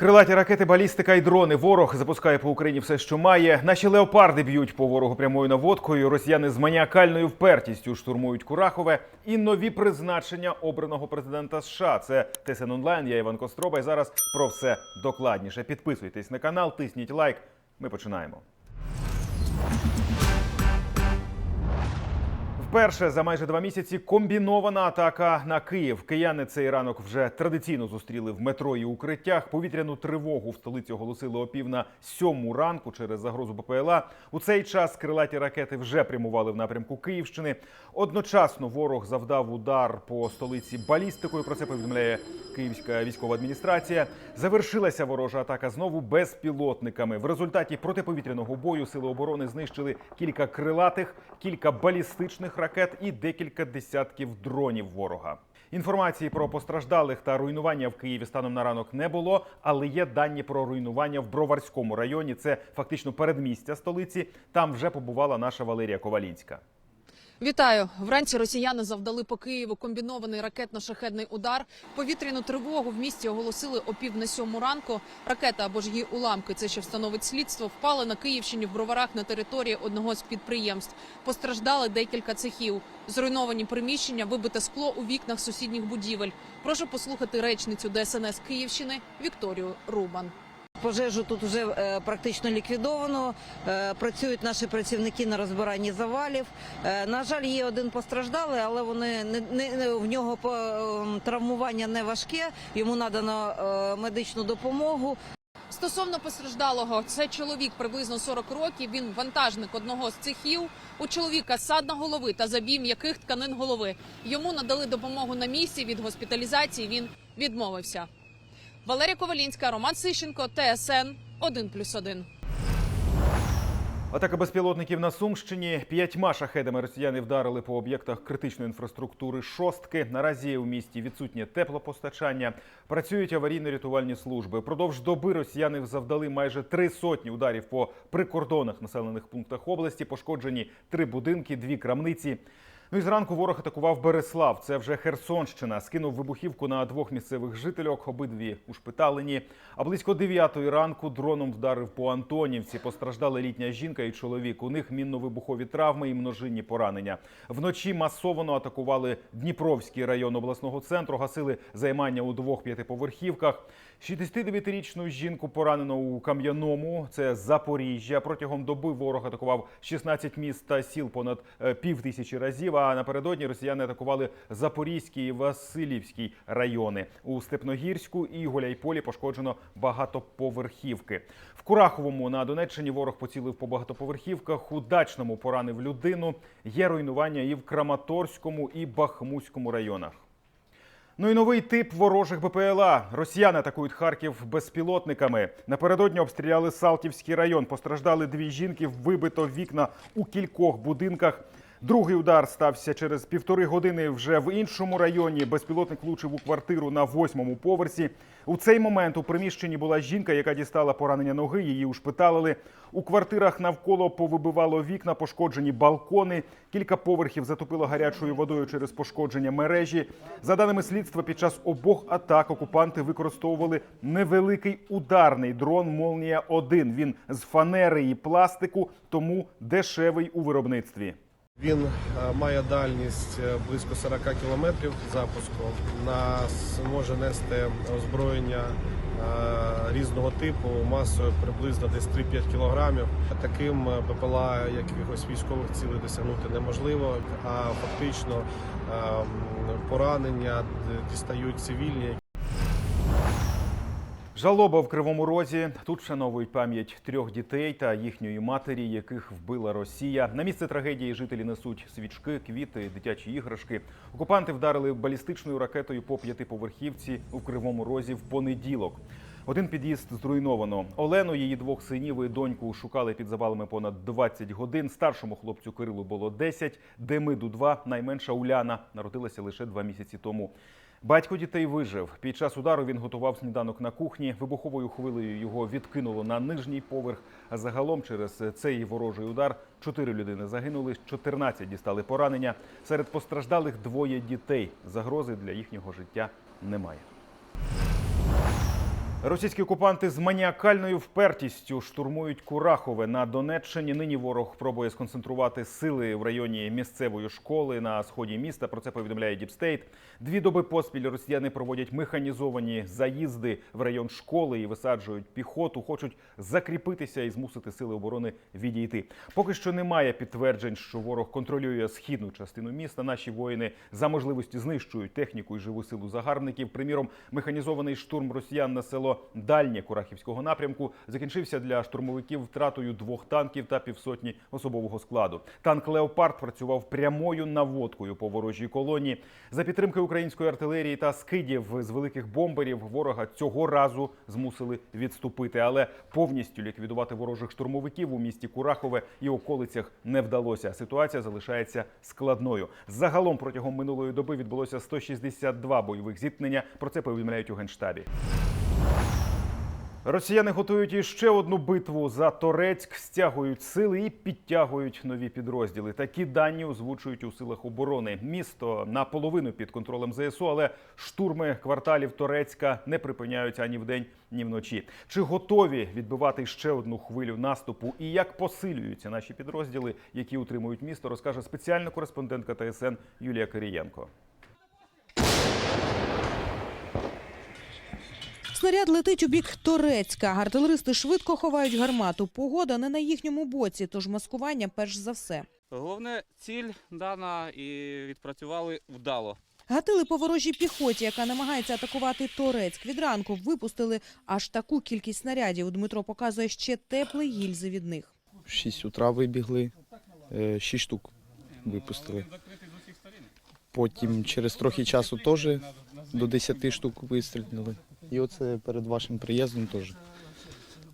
Крилаті ракети, балістика і дрони. Ворог запускає по Україні все, що має. Наші леопарди б'ють по ворогу прямою наводкою. Росіяни з маніакальною впертістю штурмують Курахове. І нові призначення обраного президента США. Це ТСН онлайн. Я Іван Костроба. І зараз про все докладніше. Підписуйтесь на канал, тисніть лайк. Ми починаємо. Вперше за майже два місяці комбінована атака на Київ. Кияни цей ранок вже традиційно зустріли в метро і укриттях. Повітряну тривогу в столиці оголосили о пів на сьому ранку через загрозу БПЛА. У цей час крилаті ракети вже прямували в напрямку Київщини. Одночасно ворог завдав удар по столиці балістикою. Про це повідомляє Київська військова адміністрація. Завершилася ворожа атака знову безпілотниками. В результаті протиповітряного бою сили оборони знищили кілька крилатих, кілька балістичних ракет і декілька десятків дронів ворога. Інформації про постраждалих та руйнування в Києві станом на ранок не було, але є дані про руйнування в Броварському районі. Це фактично передмістя столиці. Там вже побувала наша Валерія Ковалінська. Вітаю! Вранці росіяни завдали по Києву комбінований ракетно-шахедний удар. Повітряну тривогу в місті оголосили о пів на сьому ранку. Ракета або ж її уламки, це ще встановить слідство, впали на Київщині в броварах на території одного з підприємств. Постраждали декілька цехів. Зруйновані приміщення, вибите скло у вікнах сусідніх будівель. Прошу послухати речницю ДСНС Київщини Вікторію Рубан. Пожежу тут вже е, практично ліквідовано. Е, працюють наші працівники на розбиранні завалів. Е, на жаль, є один постраждалий, але вони не, не- в нього травмування не важке. Йому надано медичну допомогу. Стосовно постраждалого, це чоловік приблизно 40 років. Він вантажник одного з цехів. У чоловіка садна голови та забій м'яких тканин голови. Йому надали допомогу на місці. Від госпіталізації він відмовився. Валерія Ковалінська, Роман Сищенко, ТСН 1+,1. Атака безпілотників на Сумщині. П'ятьма шахедами росіяни вдарили по об'єктах критичної інфраструктури шостки. Наразі у місті відсутнє теплопостачання. Працюють аварійно-рятувальні служби. Продовж доби росіяни завдали майже три сотні ударів по прикордонних населених пунктах області. Пошкоджені три будинки, дві крамниці. Ну і зранку ворог атакував Береслав. Це вже Херсонщина. Скинув вибухівку на двох місцевих жительок. Обидві ушпиталені. А близько дев'ятої ранку дроном вдарив по Антонівці. Постраждали літня жінка і чоловік. У них мінно-вибухові травми і множинні поранення. Вночі масово атакували Дніпровський район обласного центру. Гасили займання у двох п'ятиповерхівках. 69-річну жінку поранено у Кам'яному. Це Запоріжжя. Протягом доби ворог атакував 16 міст та сіл понад е, пів тисячі разів. А напередодні росіяни атакували Запорізький і Васильівський райони. У Степногірську і Гуляйполі пошкоджено багатоповерхівки. В Кураховому на Донеччині ворог поцілив по багатоповерхівках. У поранив людину. Є руйнування і в Краматорському і Бахмутському районах. Ну і новий тип ворожих БПЛА. Росіяни атакують Харків безпілотниками. Напередодні обстріляли Салтівський район. Постраждали дві жінки, вибито вікна у кількох будинках. Другий удар стався через півтори години вже в іншому районі. Безпілотник влучив у квартиру на восьмому поверсі. У цей момент у приміщенні була жінка, яка дістала поранення ноги. Її ушпиталили. У квартирах навколо повибивало вікна, пошкоджені балкони. Кілька поверхів затопило гарячою водою через пошкодження мережі. За даними слідства, під час обох атак окупанти використовували невеликий ударний дрон Молнія 1 Він з фанери і пластику, тому дешевий у виробництві. Він е, має дальність е, близько 40 кілометрів запуску. Нас може нести озброєння е, різного типу масою приблизно десь 3-5 кілограмів. Таким БПЛА якихось військових цілей досягнути неможливо, а фактично е, поранення дістають цивільні, Жалоба в Кривому Розі. Тут вшановують пам'ять трьох дітей та їхньої матері, яких вбила Росія. На місце трагедії жителі несуть свічки, квіти, дитячі іграшки. Окупанти вдарили балістичною ракетою по п'ятиповерхівці у Кривому Розі в понеділок. Один під'їзд зруйновано. Олену, її двох синів і доньку шукали під завалами понад 20 годин. Старшому хлопцю Кирилу було 10, Демиду 2, найменша Уляна народилася лише два місяці тому. Батько дітей вижив. Під час удару він готував сніданок на кухні. Вибуховою хвилею його відкинуло на нижній поверх. А загалом через цей ворожий удар чотири людини загинули, 14 дістали поранення. Серед постраждалих двоє дітей. Загрози для їхнього життя немає. Російські окупанти з маніакальною впертістю штурмують Курахове на Донеччині. Нині ворог пробує сконцентрувати сили в районі місцевої школи на сході міста. Про це повідомляє Діпстейт. Дві доби поспіль росіяни проводять механізовані заїзди в район школи і висаджують піхоту. Хочуть закріпитися і змусити сили оборони відійти. Поки що немає підтверджень, що ворог контролює східну частину міста. Наші воїни за можливості знищують техніку і живу силу загарбників. Приміром, механізований штурм росіян на село Дальнє Курахівського напрямку закінчився для штурмовиків втратою двох танків та півсотні особового складу. Танк Леопард працював прямою наводкою по ворожій колонії. За підтримки української артилерії та скидів з великих бомберів ворога цього разу змусили відступити, але повністю ліквідувати ворожих штурмовиків у місті Курахове і околицях не вдалося. Ситуація залишається складною. Загалом протягом минулої доби відбулося 162 бойових зіткнення. Про це повідомляють у генштабі. Росіяни готують іще одну битву за Торецьк, стягують сили і підтягують нові підрозділи. Такі дані озвучують у силах оборони. Місто наполовину під контролем ЗСУ, але штурми кварталів Торецька не припиняються ані вдень, ні вночі. Чи готові відбивати ще одну хвилю наступу? І як посилюються наші підрозділи, які утримують місто, розкаже спеціальна кореспондентка ТСН Юлія Кирієнко. Снаряд летить у бік Торецька. Артилеристи швидко ховають гармату. Погода не на їхньому боці, тож маскування перш за все. Головне, ціль дана і відпрацювали вдало. Гатили по ворожій піхоті, яка намагається атакувати Торецьк. Від ранку випустили аж таку кількість снарядів. Дмитро показує ще теплі гільзи від них. В 6 утра вибігли, 6 штук випустили. Потім через трохи часу теж до 10 штук вистрілили. І оце перед вашим приїздом теж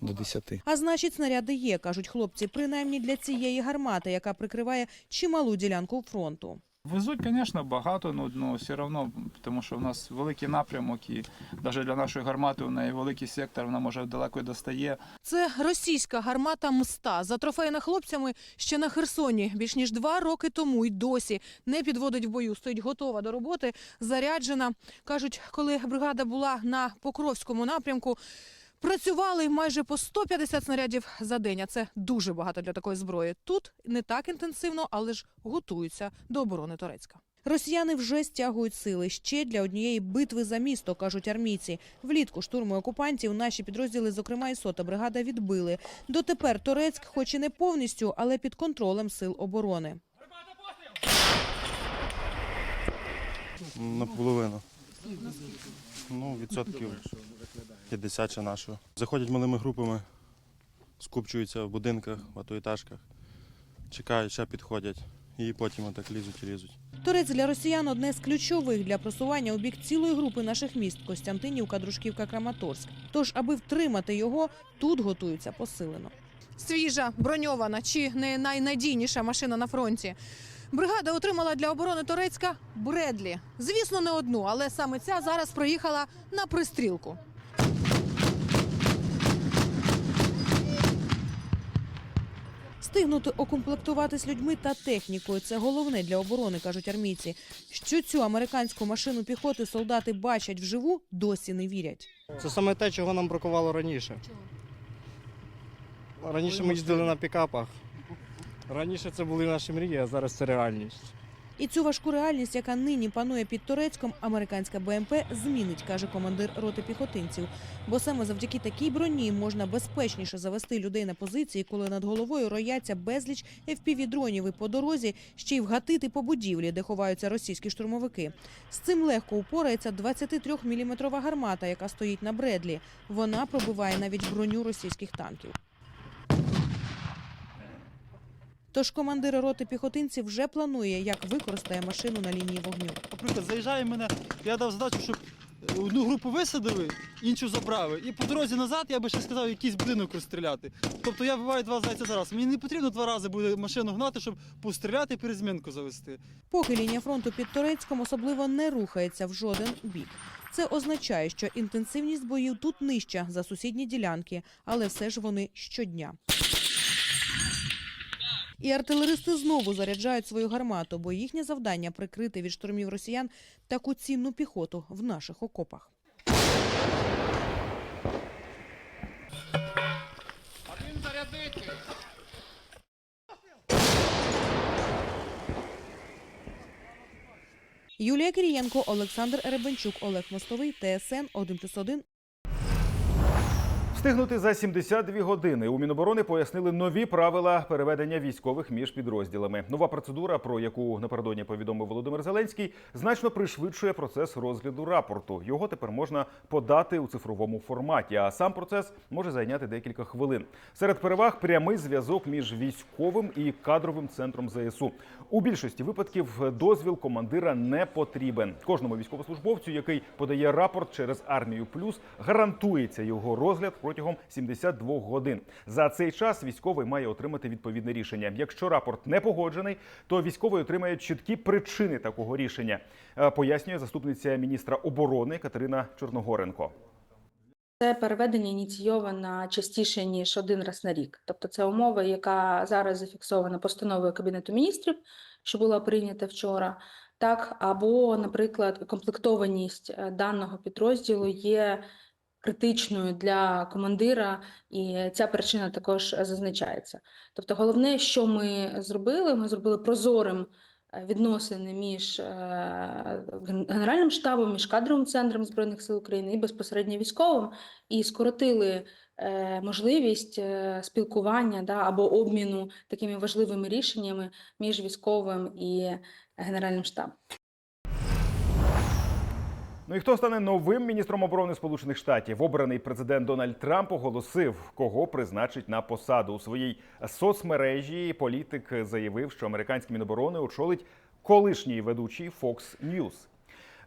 до 10. А значить, снаряди є, кажуть хлопці, принаймні для цієї гармати, яка прикриває чималу ділянку фронту. Везуть, звісно, багато, ну, все одно, тому що в нас великий напрямок, і навіть для нашої гармати у неї великий сектор, вона може далеко достає. Це російська гармата «Мста». Затрофеєна хлопцями ще на Херсоні. Більш ніж два роки тому й досі не підводить в бою. Стоїть готова до роботи, заряджена. Кажуть, коли бригада була на Покровському напрямку, працювали майже по 150 снарядів за день. А це дуже багато для такої зброї. Тут не так інтенсивно, але ж готуються до оборони Турецька. Росіяни вже стягують сили ще для однієї битви за місто, кажуть армійці. Влітку штурму окупантів наші підрозділи, зокрема і сота бригада, відбили. Дотепер Торецьк, хоч і не повністю, але під контролем сил оборони. Наполовину. Ну, відсотків 50 ще нашого. Заходять малими групами, скупчуються в будинках, в атоетажках, чекають, ще підходять. І потім отак лізуть і лізуть. Торець для росіян одне з ключових для просування у бік цілої групи наших міст Костянтинівка, Дружківка, Краматорськ. Тож, аби втримати його, тут готуються посилено. свіжа, броньована чи не найнадійніша машина на фронті. Бригада отримала для оборони Торецька Бредлі. Звісно, не одну, але саме ця зараз проїхала на пристрілку. Стигнути окомплектуватись людьми та технікою це головне для оборони, кажуть армійці. Що цю американську машину піхоти солдати бачать вживу, досі не вірять. Це саме те, чого нам бракувало раніше. Раніше ми їздили на пікапах. Раніше це були наші мрії, а зараз це реальність. І цю важку реальність, яка нині панує під Турецьком, американська БМП змінить, каже командир роти піхотинців. Бо саме завдяки такій броні можна безпечніше завести людей на позиції, коли над головою рояться безліч FPV-дронів і по дорозі ще й вгатити по будівлі, де ховаються російські штурмовики. З цим легко упорається 23-мм гармата, яка стоїть на Бредлі. Вона пробиває навіть броню російських танків. Тож командир роти піхотинців вже планує, як використає машину на лінії вогню. Наприклад, заїжджає мене, я дав задачу, щоб одну групу висадили, іншу забрали. І по дорозі назад я би ще сказав, якийсь будинок розстріляти. Тобто я вбиваю два зайця зараз. Мені не потрібно два рази буде машину гнати, щоб постріляти і перезмінку завести. Поки лінія фронту під Турецьком особливо не рухається в жоден бік. Це означає, що інтенсивність боїв тут нижча за сусідні ділянки, але все ж вони щодня. І артилеристи знову заряджають свою гармату, бо їхнє завдання прикрити від штурмів росіян таку цінну піхоту в наших окопах. Юлія Кирієнко, Олександр Ребенчук, Олег Мостовий, ТСН 1+,1, Встигнути за 72 години у Міноборони пояснили нові правила переведення військових між підрозділами. Нова процедура, про яку напередодні повідомив Володимир Зеленський, значно пришвидшує процес розгляду рапорту. Його тепер можна подати у цифровому форматі, а сам процес може зайняти декілька хвилин. Серед переваг прямий зв'язок між військовим і кадровим центром ЗСУ. У більшості випадків дозвіл командира не потрібен. Кожному військовослужбовцю, який подає рапорт через армію плюс, гарантується його розгляд протягом 72 годин. За цей час військовий має отримати відповідне рішення. Якщо рапорт не погоджений, то військовий отримає чіткі причини такого рішення. Е, Пояснює заступниця міністра оборони Катерина Чорногоренко. Це переведення ініційовано частіше ніж один раз на рік. Тобто це умова, яка зараз зафіксована постановою Кабінету міністрів, що була прийнята вчора. Так, або, наприклад, комплектованість е, даного підрозділу є критичною для командира, і ця причина також е, зазначається. Тобто, головне, що ми зробили, ми зробили прозорим е, відносини між е, Генеральним штабом, між кадровим центром Збройних сил України і безпосередньо військовим, і скоротили можливість спілкування да, або обміну такими важливими рішеннями між військовим і Генеральним штабом. Ну і хто стане новим міністром оборони Сполучених Штатів? Обраний президент Дональд Трамп оголосив, кого призначить на посаду у своїй соцмережі. Політик заявив, що американський міноборони очолить колишній ведучий Fox News.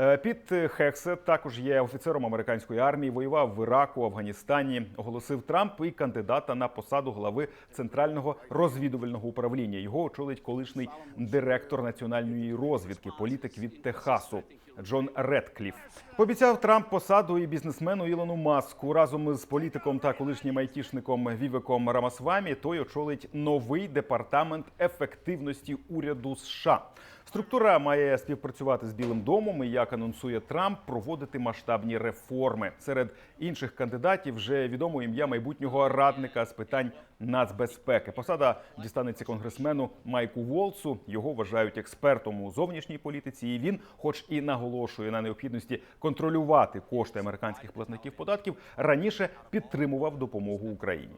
Е, Піт Хексет також є офіцером американської армії, воював в Іраку, Афганістані. Оголосив Трамп і кандидата на посаду глави центрального розвідувального управління. Його очолить колишній директор національної розвідки, політик від Техасу. Джон Редкліф пообіцяв Трамп посаду і бізнесмену Ілону Маску разом з політиком та колишнім айтішником Вівеком Рамасвамі. Той очолить новий департамент ефективності уряду США. Структура має співпрацювати з Білим домом і, як анонсує Трамп, проводити масштабні реформи. Серед інших кандидатів вже відомо ім'я майбутнього радника з питань нацбезпеки. Посада дістанеться конгресмену Майку Волцу. Його вважають експертом у зовнішній політиці. І він, хоч і наголошує на необхідності контролювати кошти американських платників податків, раніше підтримував допомогу Україні.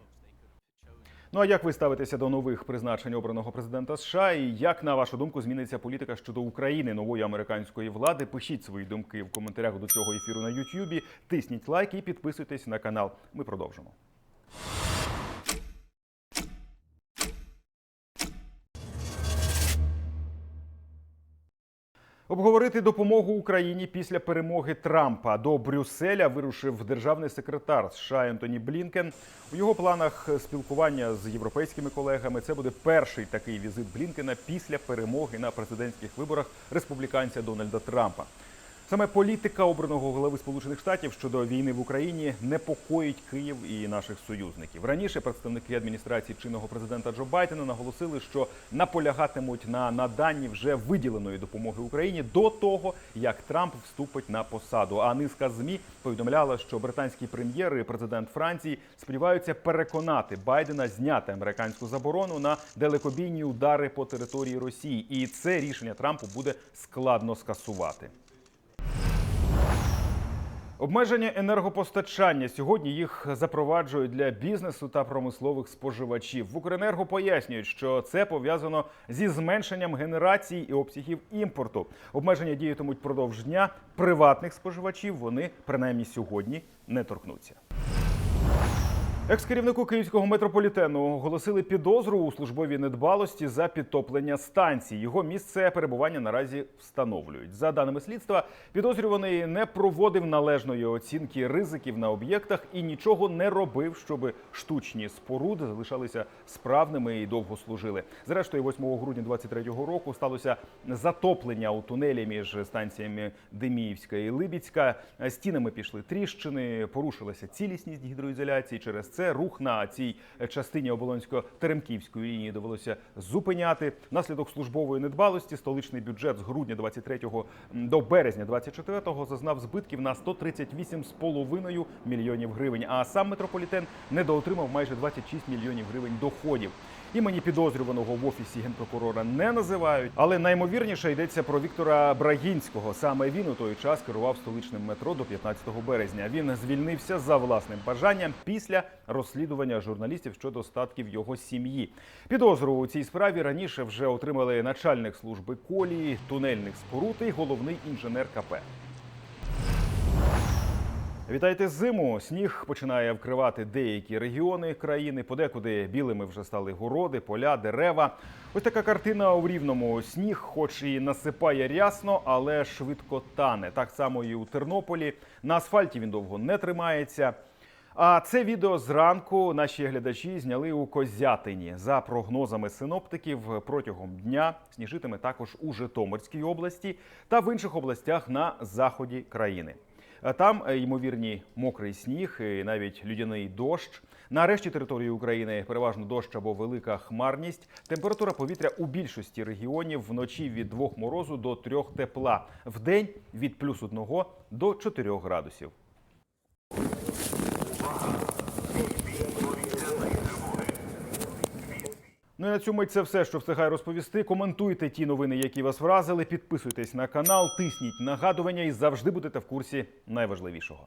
Ну а як ви ставитеся до нових призначень обраного президента США? І як на вашу думку зміниться політика щодо України нової американської влади? Пишіть свої думки в коментарях до цього ефіру на Ютубі. Тисніть лайк і підписуйтесь на канал. Ми продовжимо. Обговорити допомогу Україні після перемоги Трампа до Брюсселя вирушив державний секретар США Ентоні Блінкен. У його планах спілкування з європейськими колегами. Це буде перший такий візит Блінкена після перемоги на президентських виборах республіканця Дональда Трампа. Саме політика обраного голови Сполучених Штатів щодо війни в Україні непокоїть Київ і наших союзників. Раніше представники адміністрації чинного президента Джо Байдена наголосили, що наполягатимуть на наданні вже виділеної допомоги Україні до того, як Трамп вступить на посаду. А низка змі повідомляла, що британський прем'єр і президент Франції сподіваються переконати Байдена зняти американську заборону на далекобійні удари по території Росії, і це рішення Трампу буде складно скасувати. Обмеження енергопостачання сьогодні їх запроваджують для бізнесу та промислових споживачів. В Укренерго пояснюють, що це пов'язано зі зменшенням генерації і обсягів імпорту. Обмеження діятимуть продовж дня. Приватних споживачів вони принаймні сьогодні не торкнуться. Екс-керівнику київського метрополітену оголосили підозру у службовій недбалості за підтоплення станцій. Його місце перебування наразі встановлюють. За даними слідства, підозрюваний не проводив належної оцінки ризиків на об'єктах і нічого не робив, щоб штучні споруди залишалися справними і довго служили. Зрештою, 8 грудня 23-го року сталося затоплення у тунелі між станціями Деміївська і Либіцька. Стінами пішли тріщини, порушилася цілісність гідроізоляції. Через це рух на цій частині Оболонсько-Теремківської лінії довелося зупиняти. Наслідок службової недбалості столичний бюджет з грудня 23-го до березня 24-го зазнав збитків на 138,5 мільйонів гривень. А сам метрополітен недоотримав майже 26 мільйонів гривень доходів. Імені підозрюваного в офісі генпрокурора не називають, але наймовірніше йдеться про Віктора Брагінського. Саме він у той час керував столичним метро до 15 березня. Він звільнився за власним бажанням після розслідування журналістів щодо статків його сім'ї. Підозру у цій справі раніше вже отримали начальник служби колії, тунельних споруд і головний інженер КП. Вітайте зиму. Сніг починає вкривати деякі регіони країни. Подекуди білими вже стали городи, поля, дерева. Ось така картина у рівному. Сніг, хоч і насипає рясно, але швидко тане. Так само і у Тернополі. На асфальті він довго не тримається. А це відео зранку наші глядачі зняли у Козятині. За прогнозами синоптиків, протягом дня сніжитиме також у Житомирській області та в інших областях на заході країни. Там е, ймовірні мокрий сніг, і навіть людяний дощ. На решті території України переважно дощ або велика хмарність. Температура повітря у більшості регіонів вночі від 2 морозу до 3 тепла. Вдень від плюс 1 до 4 градусів. Ну і на цьому це все, що встигаю розповісти. Коментуйте ті новини, які вас вразили. Підписуйтесь на канал, тисніть нагадування і завжди будете в курсі найважливішого.